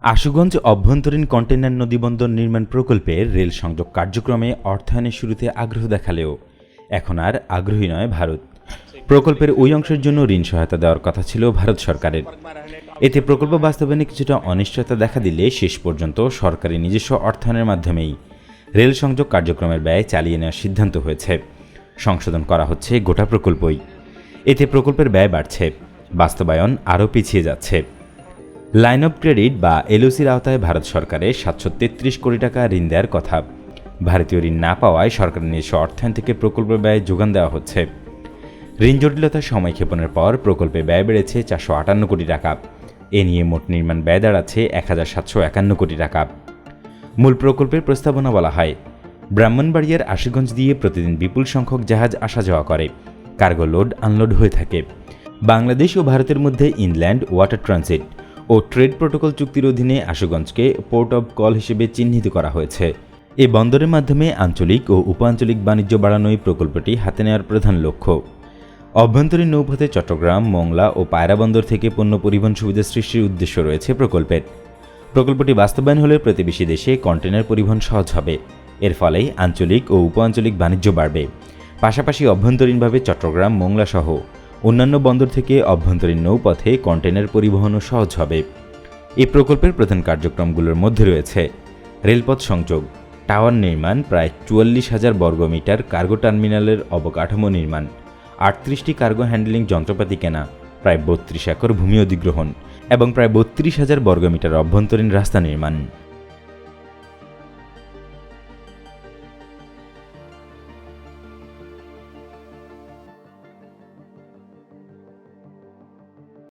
আশুগঞ্জ অভ্যন্তরীণ কন্টেইনার নদীবন্দর নির্মাণ প্রকল্পের রেল সংযোগ কার্যক্রমে অর্থায়নের শুরুতে আগ্রহ দেখালেও এখন আর আগ্রহী নয় ভারত। প্রকল্পের ওই অংশের জন্য ঋণ সহায়তা দেওয়ার কথা ছিল ভারত সরকারের। এতে প্রকল্প বাস্তবায়নে কিছুটা অনিশ্চয়তা দেখা দিলে শেষ পর্যন্ত সরকারি নিজস্ব অর্থায়নের মাধ্যমেই রেল সংযোগ কার্যক্রমের ব্যয় চালিয়ে নেওয়ার সিদ্ধান্ত হয়েছে। সংশোধন করা হচ্ছে গোটা প্রকল্পই। এতে প্রকল্পের ব্যয় বাড়ছে। বাস্তবায়ন আরও পিছিয়ে যাচ্ছে। লাইন অফ ক্রেডিট বা এলওসির আওতায় ভারত সরকারের সাতশো তেত্রিশ কোটি টাকা ঋণ দেওয়ার কথা। ভারতীয় ঋণ না পাওয়ায় সরকারের নিজস্ব অর্থায়ন থেকে প্রকল্প ব্যয় যোগান দেওয়া হচ্ছে। ঋণ জটিলতার সময় ক্ষেপণের পর প্রকল্পে ব্যয় বেড়েছে চারশো আটান্ন কোটি টাকা। এ নিয়ে মোট নির্মাণ ব্যয় দাঁড়াচ্ছে এক হাজার সাতশো একান্ন কোটি টাকা। মূল প্রকল্পের প্রস্তাবনা বলা হয়, ব্রাহ্মণবাড়িয়ার আশিগঞ্জ দিয়ে প্রতিদিন বিপুল সংখ্যক জাহাজ আসা যাওয়া করে। কার্গো লোড আনলোড হয়ে থাকে। বাংলাদেশ ও ভারতের মধ্যে ইনল্যান্ড ওয়াটার ট্রানজিট ও ট্রেড প্রোটোকল চুক্তির অধীনে আশুগঞ্জকে পোর্ট অব কল হিসেবে চিহ্নিত করা হয়েছে। এ বন্দরের মাধ্যমে আঞ্চলিক ও উপাঞ্চলিক বাণিজ্য বাড়ানোই প্রকল্পটি হাতে নেওয়ার প্রধান লক্ষ্য। অভ্যন্তরীণ নৌপথে চট্টগ্রাম, মোংলা ও পায়রা বন্দর থেকে পণ্য পরিবহন সুবিধা সৃষ্টির উদ্দেশ্য রয়েছে প্রকল্পের। প্রকল্পটি বাস্তবায়ন হলে প্রতিবেশী দেশে কন্টেনার পরিবহন সহজ হবে। এর ফলে আঞ্চলিক ও উপ আঞ্চলিক বাণিজ্য বাড়বে। পাশাপাশি অভ্যন্তরীণভাবে চট্টগ্রাম, মোংলা সহ অন্যান্য বন্দর থেকে অভ্যন্তরীণ নৌপথে কন্টেনার পরিবহনও সহজ হবে। এই প্রকল্পের প্রধান কার্যক্রমগুলোর মধ্যে রয়েছে রেলপথ সংযোগ, টাওয়ার নির্মাণ প্রায় চুয়াল্লিশ হাজার বর্গমিটার কার্গো টার্মিনালের অবকাঠামো নির্মাণ, আটত্রিশটি কার্গো হ্যান্ডলিং যন্ত্রপাতি কেনা, প্রায় বত্রিশ একর ভূমি অধিগ্রহণ এবং প্রায় বত্রিশ হাজার বর্গমিটার অভ্যন্তরীণ রাস্তা নির্মাণ।